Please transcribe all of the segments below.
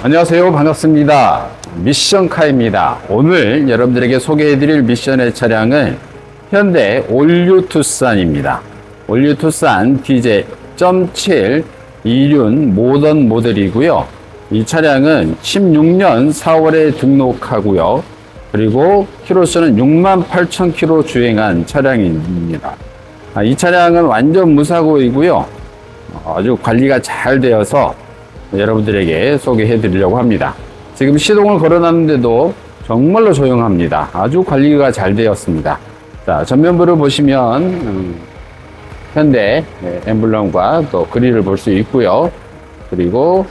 안녕하세요. 반갑습니다. 미션카입니다. 오늘 여러분들에게 소개해드릴 미션의 차량은 현대 올류 투싼입니다. 올류 투싼 DJ.7 이륜 모던 모델이고요. 이 차량은 16년 4월에 등록하고요. 그리고 키로수는 6만 8천 킬로 주행한 차량입니다. 아, 이 차량은 완전 무사고이고요. 아주 관리가 잘 되어서 여러분들에게 소개해 드리려고 합니다. 지금 시동을 걸어놨는데도 정말로 조용합니다. 아주 관리가 잘 되었습니다. 자, 전면부를 보시면, 음, 현대 예, 엠블럼과 또 그릴을 볼 수 있고요. 그리고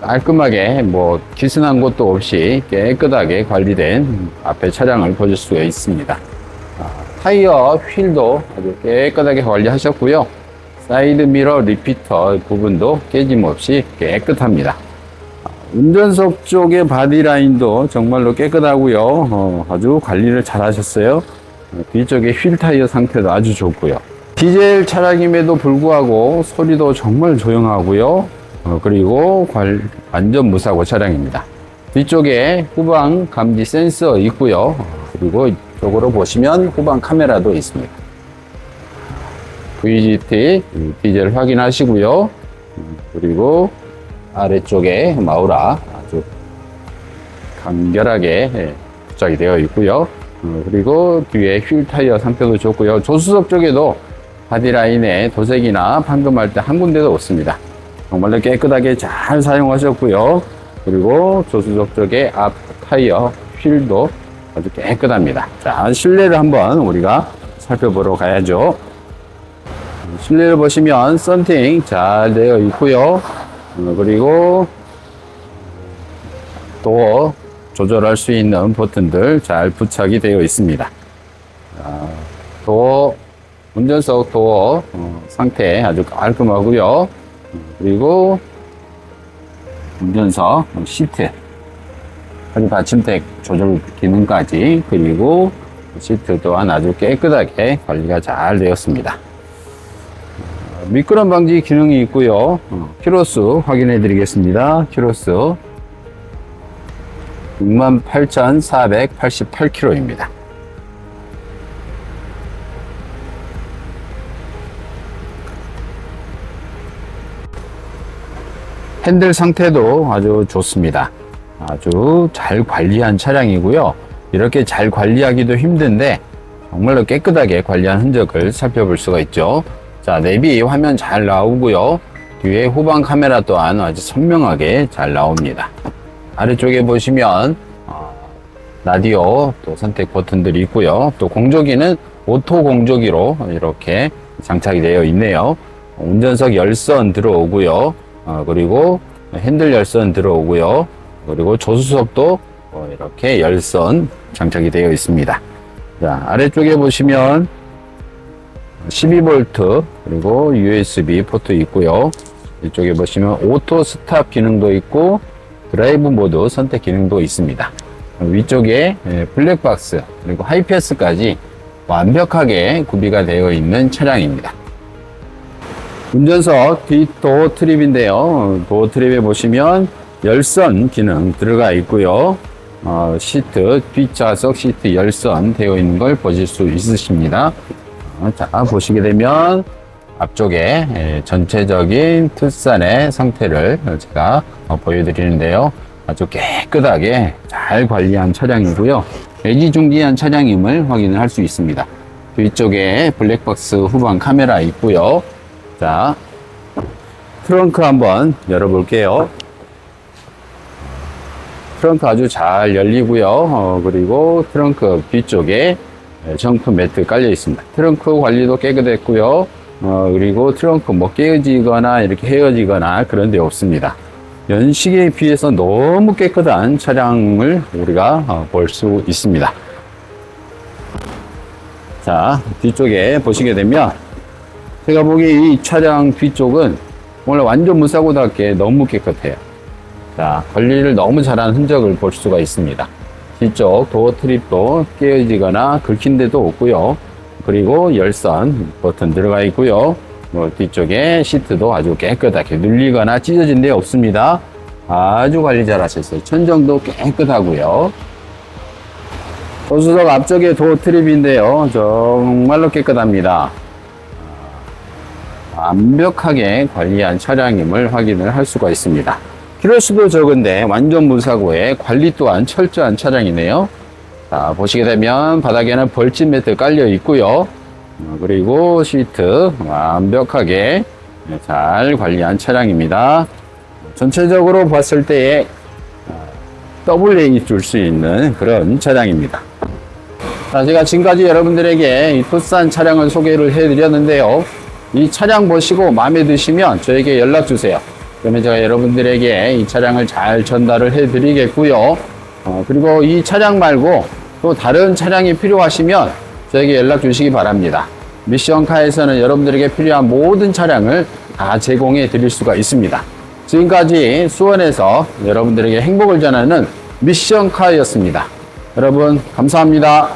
깔끔하게 뭐 기스난 곳도 없이 깨끗하게 관리된 앞에 차량을 보실 수가 있습니다. 아, 타이어 휠도 아주 깨끗하게 관리하셨고요. 사이드 미러 리피터 부분도 깨짐없이 깨끗합니다. 아, 운전석 쪽의 바디라인도 정말로 깨끗하고요. 어, 아주 관리를 잘 하셨어요. 어, 뒤쪽에 휠 타이어 상태도 아주 좋고요. 디젤 차량임에도 불구하고 소리도 정말 조용하고요. 어, 그리고 관- 완전 무사고 차량입니다. 뒤쪽에 후방 감지 센서 있고요. 그리고 이쪽으로 보시면 후방 카메라도 있습니다. VGT 디젤 확인하시고요. 음, 그리고 아래쪽에 마우라 아주 간결하게 예, 부착이 되어 있고요. 어, 그리고 뒤에 휠 타이어 상태도 좋고요. 조수석 쪽에도 바디라인에 도색이나 판금할 때 한 군데도 없습니다. 정말로 깨끗하게 잘 사용하셨고요. 그리고 조수석 쪽에 앞 타이어 휠도 아주 깨끗합니다. 자, 실내를 한번 우리가 살펴보러 가야죠. 실내를 보시면 썬팅 잘 되어 있고요. 어, 그리고 또 조절할 수 있는 버튼들 잘 부착이 되어 있습니다. 자, 도어, 운전석 도어 어, 상태 아주 깔끔하고요. 어, 그리고 운전석 시트 그리고 받침대 조절 기능까지 그리고 시트 또한 아주 깨끗하게 관리가 잘 되었습니다. 미끄럼 방지 기능이 있고요. 어, 키로수 확인해 드리겠습니다. 키로수 68,488km입니다. 핸들 상태도 아주 좋습니다. 아주 잘 관리한 차량이고요. 이렇게 잘 관리하기도 힘든데 정말로 깨끗하게 관리한 흔적을 살펴볼 수가 있죠. 자, 내비 화면 잘 나오고요. 뒤에 후방 카메라 또한 아주 선명하게 잘 나옵니다. 아래쪽에 보시면 어, 라디오 또 선택 버튼들이 있고요. 또 공조기는 오토 공조기로 이렇게 장착이 되어 있네요. 운전석 열선 들어오고요. 어, 그리고 핸들 열선 들어오고요. 그리고 조수석도 어, 이렇게 열선 장착이 되어 있습니다. 자, 아래쪽에 보시면 12V 그리고 USB 포트 있고요. 이쪽에 보시면 오토 스탑 기능도 있고 드라이브 모드 선택 기능도 있습니다. 위쪽에 예, 블랙박스 그리고 하이패스까지 완벽하게 구비가 되어 있는 차량입니다. 운전석 뒷도어 트립인데요. 도어 트립에 보시면 열선 기능 들어가 있고요. 어, 시트 뒷좌석 시트 열선 되어 있는 걸 보실 수 있으십니다. 어, 자 보시게 되면 앞쪽에 예, 전체적인 투싼의 상태를 제가 어, 보여드리는데요. 아주 깨끗하게 잘 관리한 차량이고요. 애지중지한 차량임을 확인을 할 수 있습니다. 뒤쪽에 블랙박스 후방 카메라 있고요. 자, 트렁크 한번 열어볼게요. 트렁크 아주 잘 열리고요. 어, 그리고 트렁크 뒤쪽에 정프 매트 깔려 있습니다. 트렁크 관리도 깨끗했고요. 어, 그리고 트렁크 뭐 깨어지거나 이렇게 헤어지거나 그런 데 없습니다. 연식에 비해서 너무 깨끗한 차량을 우리가 어, 볼수 있습니다. 자, 뒤쪽에 보시게 되면 제가 보기에 이 차량 뒤쪽은 원래 완전 무사고답게 너무 깨끗해요. 자, 관리를 너무 잘한 흔적을 볼 수가 있습니다. 뒤쪽 도어 트립도 깨어지거나 긁힌 데도 없고요. 그리고 열선 버튼 들어가 있고요. 뭐 뒤쪽에 시트도 아주 깨끗하게 눌리거나 찢어진 데 없습니다. 아주 관리 잘 하셨어요. 천정도 깨끗하고요. 보수석 앞쪽에 도 트립인데요. 정말로 깨끗합니다. 완벽하게 관리한 차량임을 확인을 할 수가 있습니다. 키로수도 적은데 완전 무사고에 관리 또한 철저한 차량이네요. 자, 보시게 되면 바닥에는 벌집 매트 깔려 있고요. 어, 그리고 시트 완벽하게 잘 관리한 차량입니다. 전체적으로 봤을 때에 WA 줄 수 있는 그런 차량입니다. 자, 제가 지금까지 여러분들에게 이 투싼 차량을 소개를 해드렸는데요. 이 차량 보시고 마음에 드시면 저에게 연락 주세요. 그러면 제가 여러분들에게 이 차량을 잘 전달을 해 드리겠고요. 어, 그리고 이 차량 말고 또 다른 차량이 필요하시면 저에게 연락 주시기 바랍니다. 미션카에서는 여러분들에게 필요한 모든 차량을 다 제공해 드릴 수가 있습니다. 지금까지 수원에서 여러분들에게 행복을 전하는 미션카였습니다. 여러분, 감사합니다.